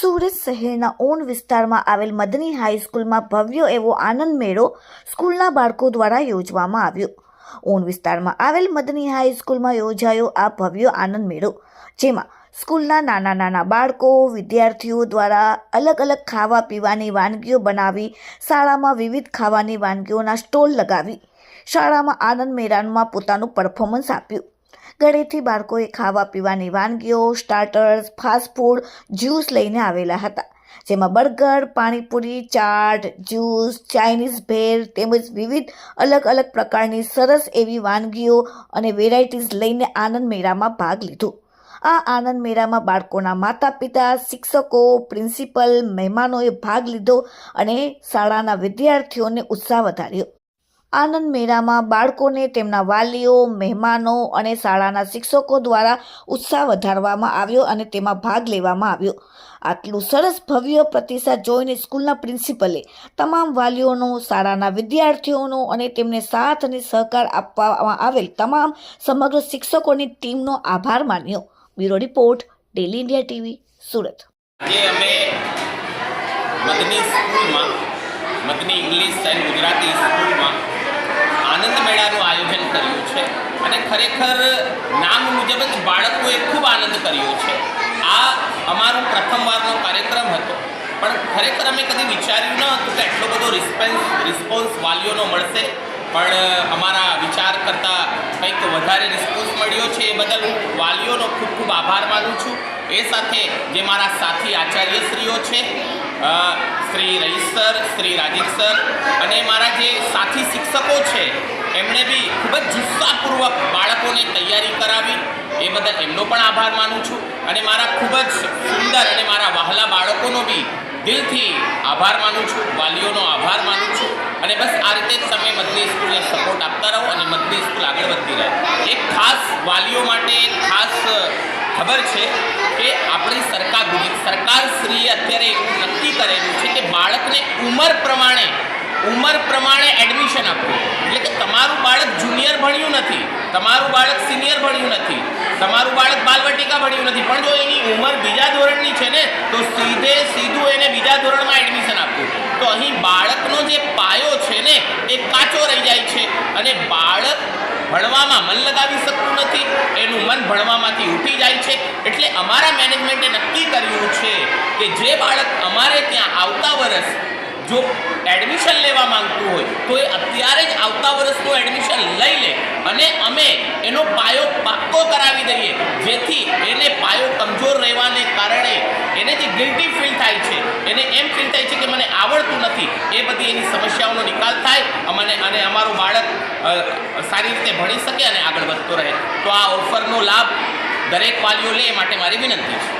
સુરત શહેરના ઓન વિસ્તારમાં આવેલ મદની હાઈસ્કૂલમાં ભવ્ય એવો આનંદ મેળો સ્કૂલના બાળકો દ્વારા યોજવામાં આવ્યો. ઓન વિસ્તારમાં આવેલ મદની હાઈસ્કૂલમાં યોજાયો આ ભવ્ય આનંદ મેળો, જેમાં સ્કૂલના નાના નાના બાળકો, વિદ્યાર્થીઓ દ્વારા અલગ અલગ ખાવા પીવાની વાનગીઓ બનાવી, શાળામાં વિવિધ ખાવાની વાનગીઓના સ્ટોલ લગાવી, શાળામાં આનંદ મેળામાં પોતાનું પરફોર્મન્સ આપ્યું. ઘરેથી બાળકોએ ખાવા પીવાની વાનગીઓ સ્ટાર્ટર્સ ફાસ્ટ ફૂડ જ્યુસ લઈને આવેલા હતા, જેમાં burger, panipuri, chaat juice Chinese bhel તેમજ વિવિધ અલગ અલગ પ્રકારની સરસ એવી વાનગીઓ અને વેરાયટીઝ લઈને આનંદ મેળામાં ભાગ લીધો. આ આનંદ મેળામાં બાળકોના માતા પિતા શિક્ષકો પ્રિન્સિપલ મહેમાનોએ ભાગ લીધો અને શાળાના વિદ્યાર્થીઓને ઉત્સાહ વધાર્યો. આનંદ મેળામાં બાળકોને તેમના વાલીઓ, મહેમાનો અને શાળાના શિક્ષકો દ્વારા ઉત્સાહ વધારવામાં આવ્યો અને તેમાં ભાગ લેવામાં આવ્યો. આટલું સરસ ભવ્ય પ્રતિસાદ જોઈને સ્કૂલના પ્રિન્સિપલે તમામ વાલીઓનો, શાળાના વિદ્યાર્થીઓનો અને તેમને સાથ અને સહકાર આપવામાં આવેલ તમામ સમગ્ર શિક્ષકોની ટીમનો આભાર માન્યો. Bureau report, Daily India TV, Surat. આજે ઇંગ્લિશ એન્ડ ગુજરાતી સ્કૂલમાં આનંદ મેળાનું આયોજન કર્યું છે. અને ખરેખર નામ મુજબ જ બાળકોએ ખૂબ આનંદ કર્યો છે. આ અમારો પ્રથમવારનો કાર્યક્રમ હતો. પણ ખરેખર અમે કદી વિચાર્યું ન હતું કે એટલો બધો રિસ્પોન્સ રિસ્પોન્સ વાલીઓનો મળશે. પણ અમારા વિચાર કરતાં કંઈક વધારે રિસ્પોન્સ મળ્યો છે એ બદલ હું વાલીઓનો ખૂબ ખૂબ આભાર માનું છું. એ સાથે જે મારા સાથી આચાર્યશ્રીઓ છે શ્રી રહીશ સર શ્રી રાજીવ સર અને મારા જે સાથી શિક્ષકો છે એમણે બી ખૂબ જ જુસ્સાપૂર્વક બાળકોને તૈયારી કરાવી. એ બદલ એમનો પણ આભાર માનું છું અને મારા ખૂબ જ સુંદર અને મારા વહાલા બાળકોનો બી દિલથી આભાર માનું છું, વાલીઓનો આભાર માનું છું. અને બસ આ રીતે જ તમે મધની સ્કૂલને સપોર્ટ આપતા રહો અને મધની સ્કૂલ આગળ વધતી રહે. એક ખાસ વાલીઓ માટે ખાસ ખબર છે કે આપણી સરકારશ્રીએ અત્યારે એવું નક્કી કરેલું છે કે બાળકને ઉંમર પ્રમાણે ઉંમર પ્રમાણે એડમિશન આપવું. એટલે કે તમારું બાળક જુનિયર ભણ્યું નથી, તમારું બાળક સિનિયર ભણ્યું નથી, તમારું બાળક બાલવાટિકા ભણ્યું નથી. પણ જો એની ઉંમર બીજા ધોરણની છે ને, તો સીધે સીધું એને બીજા ધોરણમાં એડમિશન આપવું. તો અહીં બાળકનો જે પાયો છે ને એ કાચો રહી જાય છે અને બાળક ભણવામાં મન લગાવી શકતું નથી, એનું મન ભણવામાંથી ઉઠી જાય છે. એટલે અમારા મેનેજમેન્ટે નક્કી કર્યું છે કે જે બાળક અમારે ત્યાં આવતા વર્ષ જો એડમિશન લેવા માંગતું હોય, તો એ અત્યારે જ આવતા વર્ષનું એડમિશન લઈ લે અને અમે એનો પાયો પાક્કો કરાવી દઈએ, જેથી એને પાયો કમજોર રહેવાને કારણે એને જે ગિલ્ટી ફીલ થાય છે, એને એમ ફીલ થાય છે કે મને એ બધી એની સમસ્યાઓનો નિકાલ થાય અમને અને અમારું બાળક સારી રીતે ભણી શકે અને આગળ વધતો રહે. તો આ ઓફરનો લાભ દરેક વાલીઓ લે એ માટે મારી વિનંતી છે.